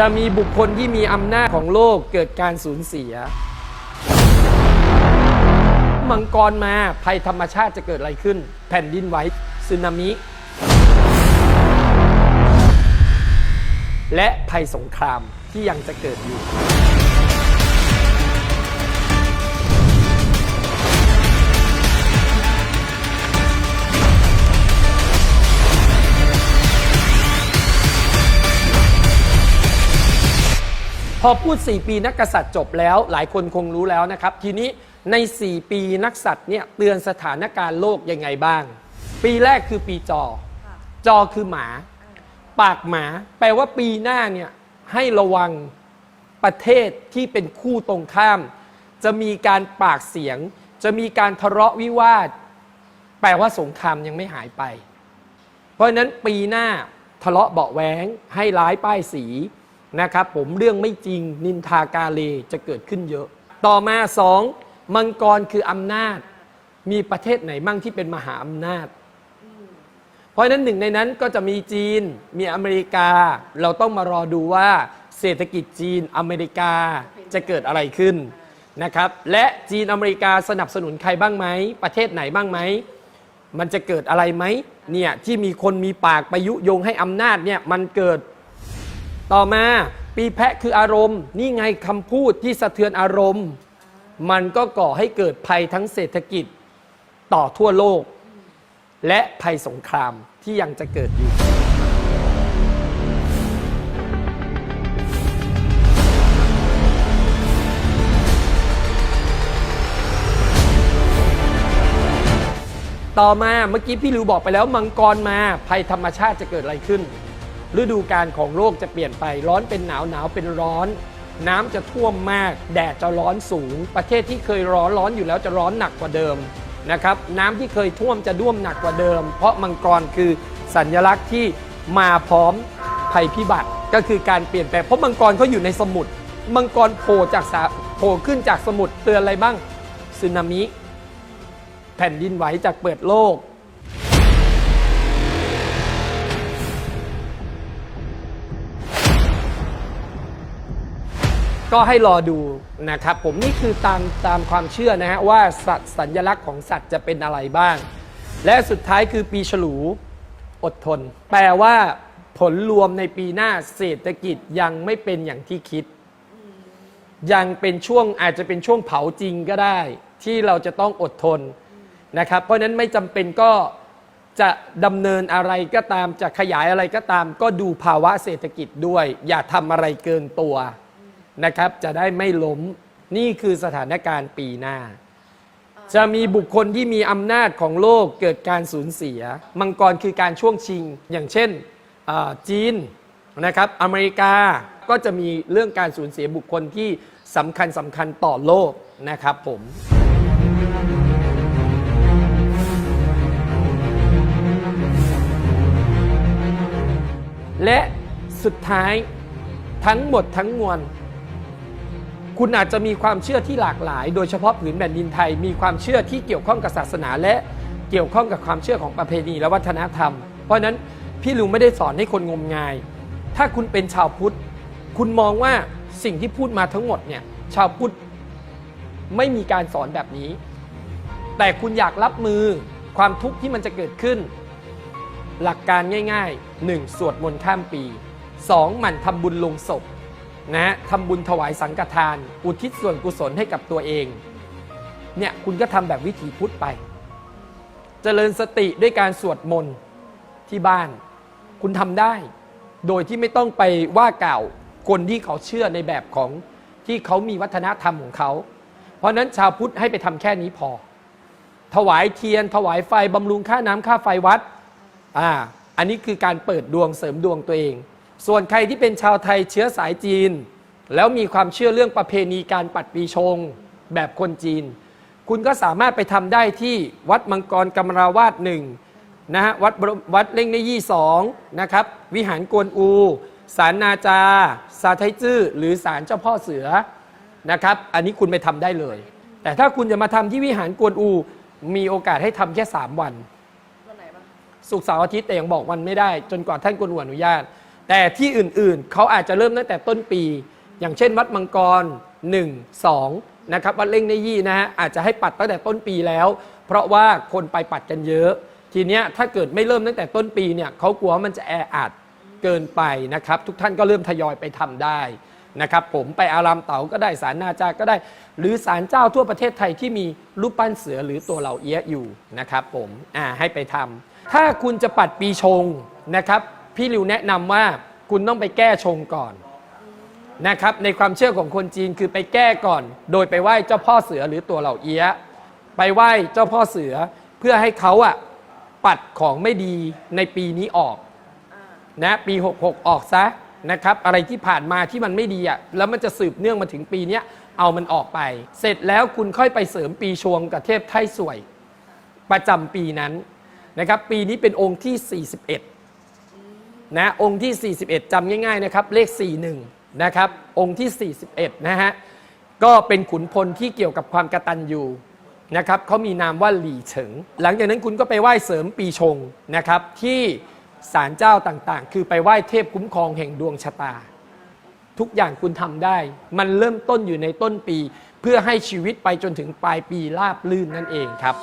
จะมีบุคคลที่มีอำนาจของโลกเกิดการสูญเสีย มังกรมาภัยธรรมชาติจะเกิดอะไรขึ้น แผ่นดินไหวสึนามิ และภัยสงครามที่ยังจะเกิดอยู่ อพูด 4 ปีนักกษัตริย์จบแล้ว หลายคนคงรู้แล้วนะครับ ทีนี้ใน 4 ปีนักษัตริย์เนี่ยเตือนสถานการณ์โลกยังไงบ้าง ปีแรกคือปีจอ จอคือหมา ปากหมา แปลว่าปีหน้าเนี่ยให้ระวังประเทศที่เป็นคู่ตรงข้าม จะมีการปากเสียง จะมีการทะเลาะวิวาท แปลว่าสงครามยังไม่หายไป เพราะฉะนั้นปีหน้าทะเลาะเบาะแว้งให้ร้ายป้ายสี นะครับผมเรื่องไม่จริงนินทากาเลจะเกิดขึ้นเยอะ ต่อมาสองมังกรคืออำนาจ มีประเทศไหนมั่งที่เป็นมหาอำนาจ เพราะฉะนั้นหนึ่งในนั้นก็จะมีจีนมีอเมริกา เราต้องมารอดูว่า เศรษฐกิจจีนอเมริกาจะเกิดอะไรขึ้นนะครับ และจีนอเมริกาสนับสนุนใครบ้างไหมประเทศไหนบ้างไหมมันจะเกิดอะไรไหมเนี่ยที่มีคนมีปากไปยุยงให้อำนาจเนี่ยมันเกิด ต่อมาปีแพะคืออารมณ์ นี่ไงคำพูดที่สะเทือนอารมณ์ มันก็ก่อให้เกิดภัยทั้งเศรษฐกิจต่อทั่วโลก และภัยสงครามที่ยังจะเกิดอยู่ ต่อมาเมื่อกี้พี่ลิวบอกไปแล้วมังกรมาภัยธรรมชาติจะเกิดอะไรขึ้น ฤดูกาลของโลกจะเปลี่ยนไป ร้อนเป็นหนาวหนาวเป็นร้อน น้ำจะท่วมมาก แดดจะร้อนสูง ประเทศที่เคยร้อนร้อนอยู่แล้วจะร้อนหนักกว่าเดิมนะครับน้ำที่เคยท่วมจะท่วมหนักกว่าเดิม เพราะมังกรคือสัญลักษณ์ที่มาพร้อมภัยพิบัติก็คือการเปลี่ยนแปลงเพราะมังกรเขาอยู่ในสมุทรมังกรโผล่จากสาโผล่ขึ้นจากสมุทรเตือนอะไรบ้างสึนามิ แผ่นดินไหวจากเปิดโลก ก็ให้รอดูนะครับผมนี่คือตามตามความเชื่อนะฮะว่าสัตว์สัญลักษณ์ของสัตว์จะเป็นอะไรบ้าง และสุดท้ายคือปีฉลูอดทน แปลว่าผลรวมในปีหน้าเศรษฐกิจยังไม่เป็นอย่างที่คิด ยังเป็นช่วงอาจจะเป็นช่วงเผาจริงก็ได้ ที่เราจะต้องอดทนนะครับ เพราะฉะนั้นไม่จำเป็นก็จะดำเนินอะไรก็ตามจะขยายอะไรก็ตาม ก็ดูภาวะเศรษฐกิจด้วย อย่าทำอะไรเกินตัว นะครับ จะได้ไม่ล้มนี่คือสถานการณ์ปีหน้า จะมีบุคคลที่มีอำนาจของโลกเกิดการสูญเสีย มังกรคือการช่วงชิง อย่างเช่นอ่าจีนนะครับอเมริกาก็จะมีเรื่องการสูญเสียบุคคลที่สำคัญสำคัญต่อโลกนะครับผมและสุดท้ายทั้งหมดทั้งมวล คุณอาจจะมีความเชื่อที่หลากหลาย โดยเฉพาะผืนแผ่นดินไทย มีความเชื่อที่เกี่ยวข้องกับศาสนาและเกี่ยวข้องกับความเชื่อของประเพณีและวัฒนธรรม เพราะนั้นพี่ลุงไม่ได้สอนให้คนงมงาย ถ้าคุณเป็นชาวพุทธ คุณมองว่าสิ่งที่พูดมาทั้งหมดเนี่ยชาวพุทธไม่มีการสอนแบบนี้ แต่คุณอยากรับมือความทุกข์ที่มันจะเกิดขึ้น หลักการง่ายๆ 1. สวดมนต์ข้ามปี 2. หมั่นทำบุญลงศพ นะทำบุญถวายสังฆทาน อุทิศส่วนกุศลให้กับตัวเองเนี่ยคุณก็ทำแบบวิถีพุทธไปเจริญสติด้วยการสวดมนต์ที่บ้าน คุณทำได้ โดยที่ไม่ต้องไปว่ากล่าวคนที่เขาเชื่อในแบบของที่เขามีวัฒนธรรมของเขา เพราะฉะนั้นชาวพุทธให้ไปทำแค่นี้พอ ถวายเทียน ถวายไฟบำรุงค่าน้ำค่าไฟวัดอ่าอันนี้คือการเปิดดวงเสริมดวงตัวเอง ส่วนใครที่เป็นชาวไทยเชื้อสายจีน แล้วมีความเชื่อเรื่องประเพณีการปัดปีชงแบบคนจีน คุณก็สามารถไปทำได้ที่วัดมังกรกำมราวาสหนึ่งนะฮะวัดบรมวัดเล่งในยี่สองนะครับ วิหารกวนอูศาลนาจาสาไทจื้อหรือศาลเจ้าพ่อเสือนะครับ อันนี้คุณไปทำได้เลย แต่ถ้าคุณจะมาทำที่วิหารกวนอู มีโอกาสให้ทำแค่ 3 วัน วันไหนบ้างศุกร์เสาร์อาทิตย์แต่ยังบอกวันไม่ได้ จนกว่าท่านกวนอูอนุญาต แต่ที่อื่นๆ เขาอาจจะเริ่มตั้งแต่ต้นปี อย่างเช่น วัดมังกร 1 2นะครับวัดเล่งในยี่นะฮะอาจจะให้ปัดตั้งแต่ต้นปีแล้ว เพราะว่าคนไปปัดกันเยอะ ทีเนี้ยถ้าเกิดไม่เริ่มตั้งแต่ต้นปีเนี่ยเขากลัวว่ามันจะแออัดเกินไปนะครับทุกท่านก็เริ่มทยอยไปทำได้นะครับผมไปอารามเต๋าก็ได้สารนาจาก็ได้ หรือสารเจ้าทั่วประเทศไทยที่มีรูปปั้นเสือหรือตัวเหล่าเอี้ยอยู่นะครับผมอ่าให้ไปทำถ้าคุณจะปัดปีชงนะครับ พี่ริวแนะนำว่าคุณต้องไปแก้ชงก่อนนะครับ ในความเชื่อของคนจีนคือไปแก้ก่อน โดยไปไหว้เจ้าพ่อเสือหรือตัวเหล่าเอี้ย ไปไหว้เจ้าพ่อเสือเพื่อให้เขาอะปัดของไม่ดีในปีนี้ออกนะปี 66 ออกซะนะครับอะไรที่ผ่านมาที่มันไม่ดีอะแล้วมันจะสืบเนื่องมาถึงปีนี้เอามันออกไป เสร็จแล้วคุณค่อยไปเสริมปีชวงกับเทพไทสวย ประจำปีนั้นนะครับ ปีนี้เป็นองค์ที่ 41 นะองค์ที่ 41จำง่ายๆนะครับเลข 41 นะครับองค์ที่ 41 นะฮะก็เป็นขุนพลที่เกี่ยวกับความกระตันอยู่นะครับเขามีนามว่าหลี่เฉิง หลังจากนั้นคุณก็ไปไหว้เสริมปีชงนะครับที่ศาลเจ้าต่างๆ คือไปไหว้เทพคุ้มครองแห่งดวงชะตา ทุกอย่างคุณทำได้ มันเริ่มต้นอยู่ในต้นปี เพื่อให้ชีวิตไปจนถึงปลายปีราบลื่นนั่นเองครับ